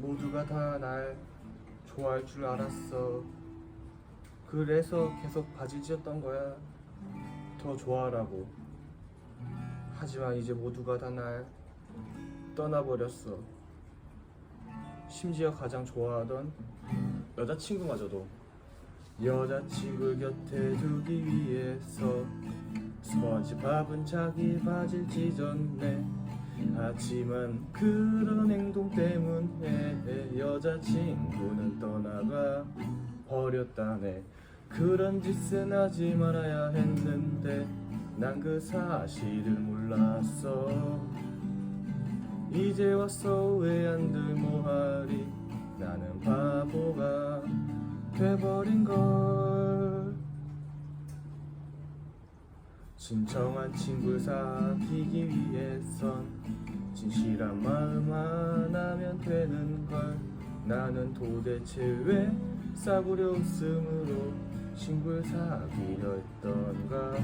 모두가 다 날 좋아할 줄 알았어. 그래서 계속 바지지었던 거야. 더 좋아하라고. 하지만 이제 모두가 다 날 떠나버렸어. 심지어 가장 좋아하던 여자친구마저도 여자친구 곁에 두기 위해서 스펀지 밥은 자기 바지를 찢었네 하지만 그런 행동 때문에 여자친구는 떠나가 버렸다네. 그런 짓은 하지 말아야 했는데 난 그 사실을 몰랐어. 이제 와서 왜 안들 뭐하리? 나는 바보가 돼버린 걸 진정한 친구 사귀기 위해선 진실한 마음 하나면 되는 걸. 나는 도대체 왜 싸구려 웃음으로 친구를 사귀려 했던가